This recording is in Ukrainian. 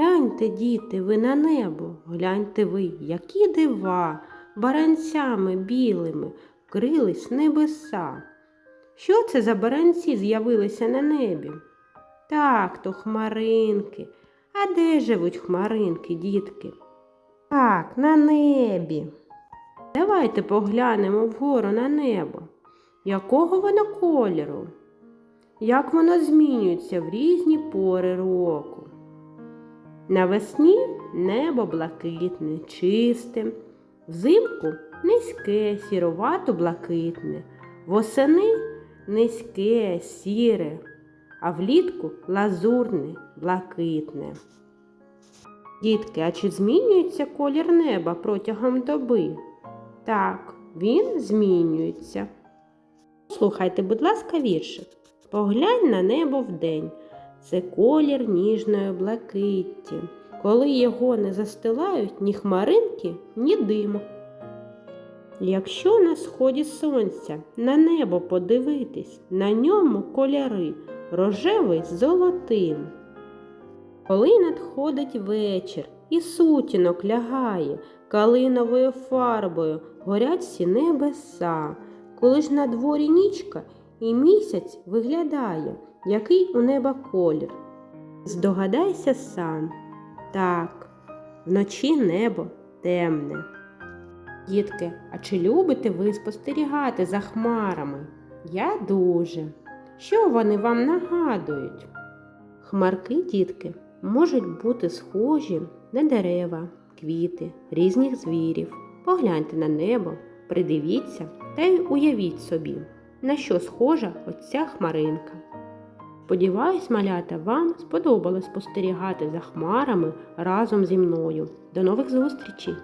Гляньте, діти, ви на небо, гляньте ви, які дива, баранцями білими вкрились небеса. Що це за баранці з'явилися на небі? Так, то хмаринки. А де живуть хмаринки, дітки? Так, на небі. Давайте поглянемо вгору на небо. Якого воно кольору? Як воно змінюється в різні пори року? Навесні небо блакитне, чисте, взимку низьке, сіровато блакитне, восени низьке, сіре, а влітку лазурне, блакитне. Дітки, а чи змінюється колір неба протягом доби? Так, він змінюється. Слухайте, будь ласка, віршик. Поглянь на небо вдень. Це колір ніжної блакитті, коли його не застилають ні хмаринки, ні диму. Якщо на сході сонця на небо подивитись, на ньому кольори рожевий з золотим. Коли надходить вечір і сутінок лягає, калиновою фарбою горять всі небеса, коли ж на дворі нічка і місяць виглядає, який у неба колір. Здогадайся сам, так, вночі небо темне. Дітки, а чи любите ви спостерігати за хмарами? Я дуже. Що вони вам нагадують? Хмарки, дітки, можуть бути схожі на дерева, квіти, різних звірів. Погляньте на небо, придивіться та й уявіть собі, на що схожа оця хмаринка. Сподіваюсь, малята, вам сподобалось спостерігати за хмарами разом зі мною. До нових зустрічей!